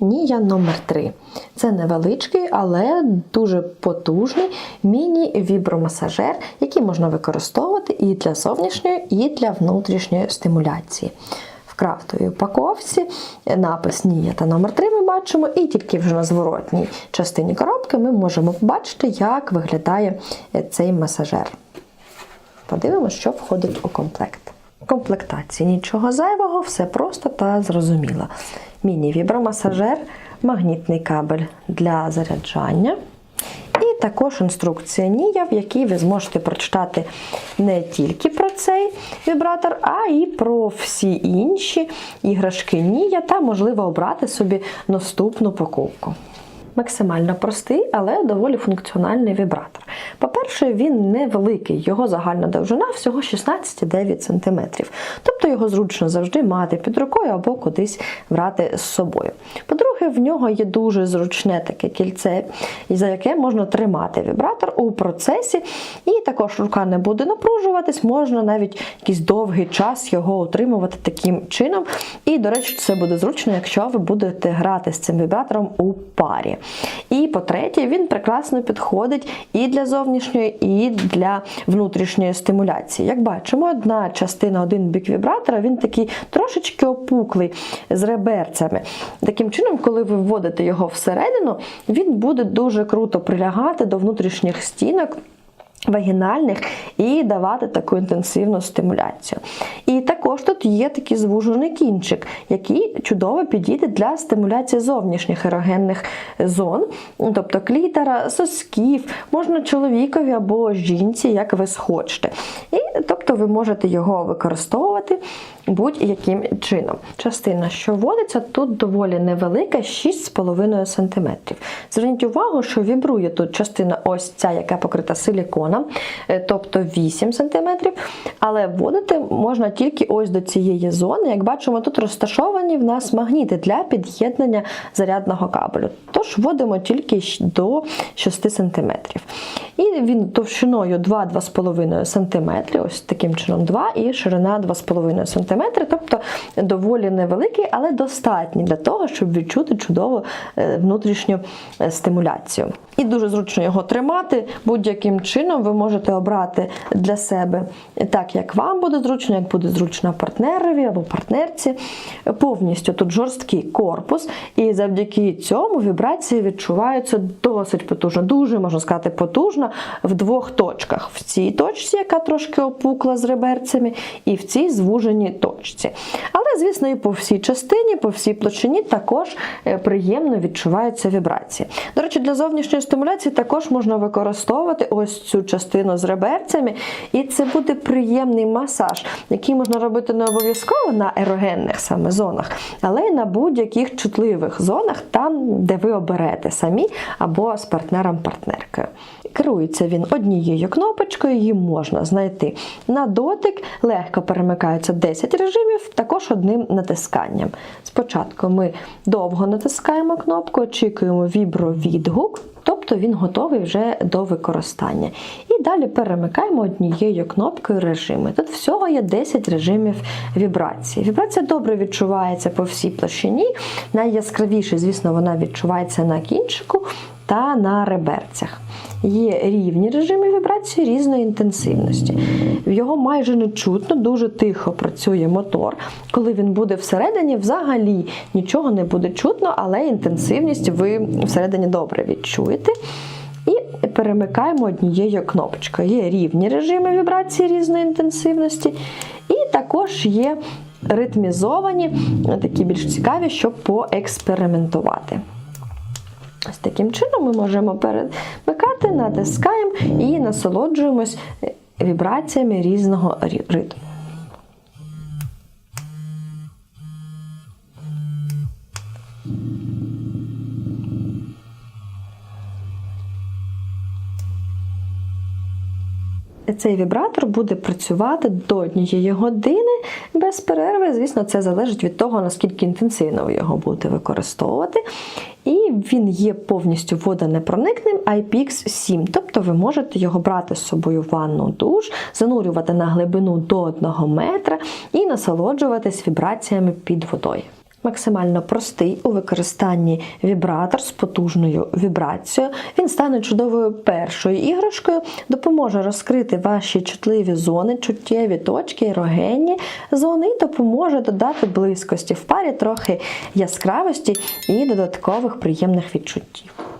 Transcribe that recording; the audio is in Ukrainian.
Нія номер 3 Це невеличкий, але дуже потужний міні-вібромасажер, який можна використовувати і для зовнішньої, і для внутрішньої стимуляції. В крафтовій упаковці напис Нія та номер 3 ми бачимо, і тільки вже на зворотній частині коробки ми можемо побачити, як виглядає цей масажер. Подивимося, що входить у комплект. Комплектації нічого зайвого, все просто та зрозуміло. Міні-вібромасажер, магнітний кабель для заряджання. І також інструкція Нія, в якій ви зможете прочитати не тільки про цей вібратор, а і про всі інші іграшки Нія та, можливо, обрати собі наступну покупку. Максимально простий, але доволі функціональний вібратор. По-перше, він невеликий, його загальна довжина всього 16,9 см. Тобто його зручно завжди мати під рукою або кудись брати з собою. По-друге, в нього є дуже зручне таке кільце, за яке можна тримати вібратор у процесі, і також рука не буде напружуватись, можна навіть якийсь довгий час його утримувати таким чином. І, до речі, це буде зручно, якщо ви будете грати з цим вібратором у парі. І по-третє, він прекрасно підходить і для зовнішньої, і для внутрішньої стимуляції. Як бачимо, одна частина, один бік вібратора, він такий трошечки опуклий з реберцями. Таким чином, коли ви вводите його всередину, він буде дуже круто прилягати до внутрішніх стінок. Вагінальних і давати таку інтенсивну стимуляцію. І також тут є такий звужений кінчик, який чудово підійде для стимуляції зовнішніх ерогенних зон, тобто клітера, сосків, можна чоловікові або жінці, як ви схочете. І тобто ви можете його використовувати будь-яким чином. Частина, що вводиться, тут доволі невелика, 6,5 см. Зверніть увагу, що вібрує тут частина ось ця, яка покрита силіконом, тобто 8 см, але вводити можна тільки ось до цієї зони. Як бачимо, тут розташовані в нас магніти для під'єднання зарядного кабелю. Тож вводимо тільки до 6 см. І він товщиною 2-2,5 см, ось таким чином 2 і ширина 2,5 см, тобто доволі невеликий, але достатній для того, щоб відчути чудову внутрішню стимуляцію. І дуже зручно його тримати. Будь-яким чином ви можете обрати для себе так, як вам буде зручно, як буде зручно партнерові або партнерці. Повністю тут жорсткий корпус, і завдяки цьому вібрації відчуваються досить потужно, дуже можна сказати, потужно в двох точках: в цій точці, яка трошки опукла з реберцями, і в цій звуженій точці. Але, звісно, і по всій частині, по всій площині також приємно відчуваються вібрації. До речі, для зовнішньої стимуляції також можна використовувати ось цю частину з реберцями, і це буде приємний масаж, який можна робити не обов'язково на ерогенних саме зонах, але й на будь-яких чутливих зонах, там, де ви оберете самі або з партнером-партнеркою. Керується він однією кнопочкою, її можна знайти на дотик, легко перемикаються 10 режимів, також одним натисканням. Спочатку ми довго натискаємо кнопку, очікуємо вібровідгук, тобто він готовий вже до використання. І далі перемикаємо однією кнопкою режими. Тут всього є 10 режимів вібрації. Вібрація добре відчувається по всій площині. Найяскравіше, звісно, вона відчувається на кінчику та на реберцях. Є рівні режими вібрації різної інтенсивності. Його майже не чутно, дуже тихо працює мотор. Коли він буде всередині, взагалі нічого не буде чутно, але інтенсивність ви всередині добре відчуєте. І перемикаємо однією кнопочкою. Є рівні режими вібрації різної інтенсивності, і також є ритмізовані, такі більш цікаві, щоб поекспериментувати. Ось таким чином ми можемо перемикати, натискаємо і насолоджуємось вібраціями різного ритму. Цей вібратор буде працювати до однієї години без перерви. Звісно, це залежить від того, наскільки інтенсивно ви його будете використовувати. І він є повністю водонепроникним IPX7, тобто ви можете його брати з собою в ванну душ, занурювати на глибину до 1 метра і насолоджуватись вібраціями під водою. Максимально простий у використанні вібратор з потужною вібрацією. Він стане чудовою першою іграшкою, допоможе розкрити ваші чутливі зони, чуттєві точки, ерогенні зони і допоможе додати близькості в парі, трохи яскравості і додаткових приємних відчуттів.